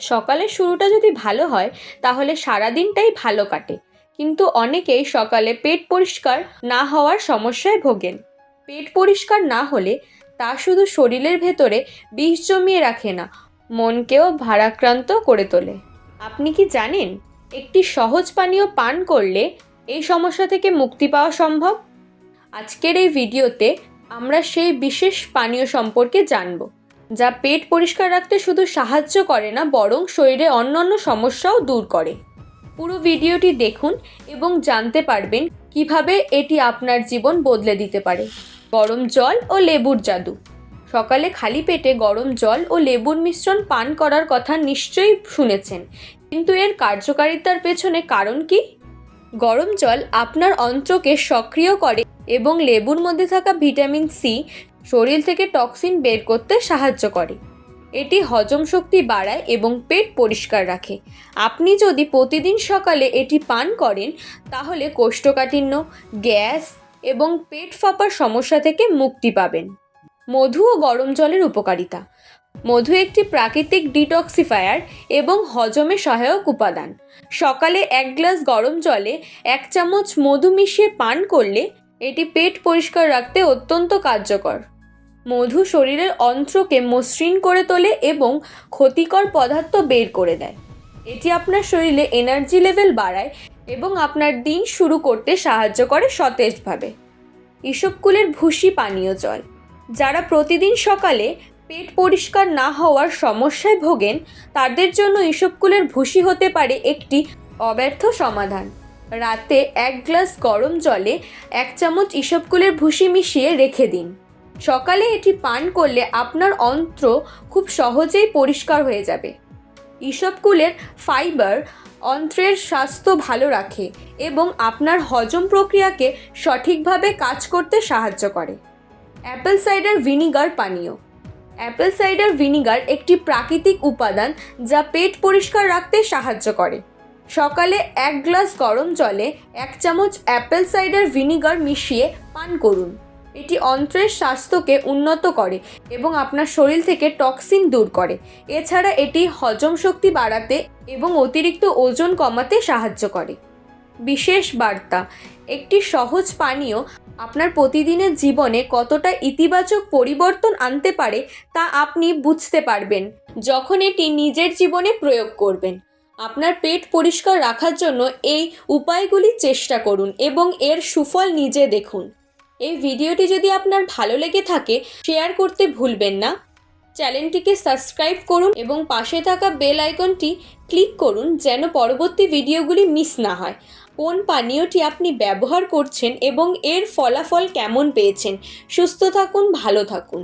সকালের শুরুটা যদি ভালো হয়, তাহলে সারা দিনটাই ভালো কাটে। কিন্তু অনেকেই সকালে পেট পরিষ্কার না হওয়ার সমস্যায় ভোগেন। পেট পরিষ্কার না হলে তা শুধু শরীরের ভেতরে বিষ জমিয়ে রাখে না, মনকেও ভারাক্রান্ত করে তোলে। আপনি কি জানেন, একটি সহজ পানীয় পান করলে এই সমস্যা থেকে মুক্তি পাওয়া সম্ভব? আজকের এই ভিডিওতে আমরা সেই বিশেষ পানীয় সম্পর্কে জানব। যা পেট পরিষ্কার রাখতে শুধু সাহায্য করে না, বরং শরীরে অন্যান্য সমস্যাও দূর করে। পুরো ভিডিওটি দেখুন এবং জানতে পারবেন কীভাবে এটি আপনার জীবন বদলে দিতে পারে। গরম জল ও লেবুর জাদু। সকালে খালি পেটে গরম জল ও লেবুর মিশ্রণ পান করার কথা নিশ্চয়ই শুনেছেন, কিন্তু এর কার্যকারিতার পেছনে কারণ কি? গরম জল আপনার অন্ত্রকে সক্রিয় করে এবং লেবুর মধ্যে থাকা ভিটামিন সি শরীর থেকে টক্সিন বের করতে সাহায্য করে। এটি হজম শক্তি বাড়ায় এবং পেট পরিষ্কার রাখে। আপনি যদি প্রতিদিন সকালে এটি পান করেন, তাহলে কোষ্ঠকাঠিন্য, গ্যাস এবং পেট ফাঁপার সমস্যা থেকে মুক্তি পাবেন। মধু ও গরম জলের উপকারিতা। মধু একটি প্রাকৃতিক ডিটক্সিফায়ার এবং হজমে সহায়ক উপাদান। সকালে এক গ্লাস গরম জলে এক চামচ মধু মিশিয়ে পান করলে এটি পেট পরিষ্কার রাখতে অত্যন্ত কার্যকর। মধু শরীরের অন্ত্রকে মসৃণ করে তোলে এবং ক্ষতিকর পদার্থ বের করে দেয়। এটি আপনার শরীরে এনার্জি লেভেল বাড়ায় এবং আপনার দিন শুরু করতে সাহায্য করে সতেজভাবে। ইসবকুলের ভুসি পানীয় জল। যারা প্রতিদিন সকালে পেট পরিষ্কার না হওয়ার সমস্যায় ভোগেন, তাদের জন্য ইসবকুলের ভুসি হতে পারে একটি অব্যর্থ সমাধান। রাতে এক গ্লাস গরম জলে এক চামচ ইসবকুলের ভুসি মিশিয়ে রেখে দিন। সকালে এটি পান করলে আপনার অন্ত্র খুব সহজেই পরিষ্কার হয়ে যাবে। ইসবকুলের ফাইবার অন্ত্রের স্বাস্থ্য ভালো রাখে এবং আপনার হজম প্রক্রিয়াকে সঠিকভাবে কাজ করতে সাহায্য করে। অ্যাপেল সাইডার ভিনিগার পানীয়। অ্যাপেল সাইডার ভিনিগার একটি প্রাকৃতিক উপাদান যা পেট পরিষ্কার রাখতে সাহায্য করে। সকালে এক গ্লাস গরম জলে এক চামচ অ্যাপেল সাইডার ভিনিগার মিশিয়ে পান করুন। এটি অন্ত্রের স্বাস্থ্যকে উন্নত করে এবং আপনার শরীর থেকে টক্সিন দূর করে। এছাড়া এটি হজম শক্তি বাড়াতে এবং অতিরিক্ত ওজন কমাতে সাহায্য করে। বিশেষ বার্তা, একটি সহজ পানীয় আপনার প্রতিদিনের জীবনে কতটা ইতিবাচক পরিবর্তন আনতে পারে তা আপনি বুঝতে পারবেন, যখন এটি নিজের জীবনে প্রয়োগ করবেন। আপনার পেট পরিষ্কার রাখার জন্য এই উপায়গুলি চেষ্টা করুন এবং এর সুফল নিজে দেখুন। এই ভিডিওটি যদি আপনার ভালো লেগে থাকে, শেয়ার করতে ভুলবেন না। চ্যানেলটিকে সাবস্ক্রাইব করুন এবং পাশে থাকা বেল আইকনটি ক্লিক করুন যেন পরবর্তী ভিডিওগুলি মিস না হয়। কোন পানীয়টি আপনি ব্যবহার করছেন এবং এর ফলাফল কেমন পেয়েছেন? সুস্থ থাকুন, ভালো থাকুন।